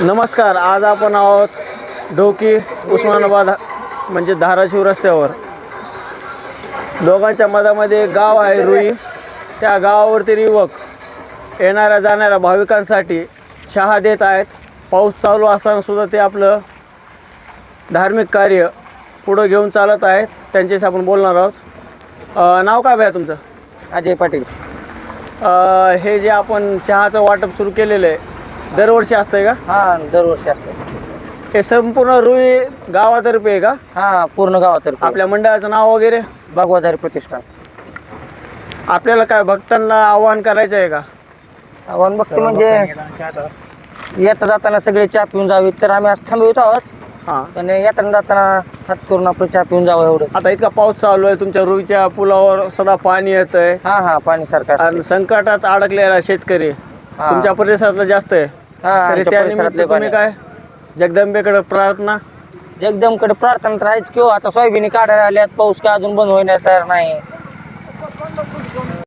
नमस्कार आज आपण आहोत ढोकी उस्मानाबाद म्हणजे धाराशिव रस्त्यावर. दोघांच्या मधामध्ये गाव आहे रुई. त्या गावावरती युवक येणाऱ्या जाणाऱ्या भाविकांसाठी चहा देत आहेत. पाऊस चालू असताना सुद्धा ते आपलं धार्मिक कार्य पुढं घेऊन चालत आहेत. त्यांच्याशी आपण बोलणार आहोत. नाव काय भैया तुमचं? अजय पाटील. हे जे आपण चहाचं वाटप सुरू केलेलं आहे दरवर्षी असतंय का? हा दरवर्षी असतं हे संपूर्ण रुई गावातर्फे आहे का? हा पूर्ण गावातर्फे. आपल्या मंडळाचं नाव वगैरे? भगवतारी प्रतिष्ठान. आपल्याला काय भक्तांना आवाहन करायचं आहे का? आव्हान बघते म्हणजे येता जाताना सगळे चहा पिऊन जावे तर आम्ही आज थांबवित आहोत. हां. पण येताना जाताना हात करून आपलं चहा पिऊन जावं एवढं आता इतका पाऊस चालू आहे तुमच्या रुईच्या पुलावर सदा पाणी येतंय. हा हा पाणी सारखं. आणि संकटात अडकलेला शेतकरी हा. तुमच्या परिसरातलं जास्त आहे. हा, तरी आमच्या त्या निमित्त परिसरातले तुम्ही. काय जगदंबेकडे प्रार्थना? जगदमकडे प्रार्थना तर आहेच किंवा आता सोयाबीन काढायला आल्यात पाऊस काय अजून बंद होईना तयार नाही.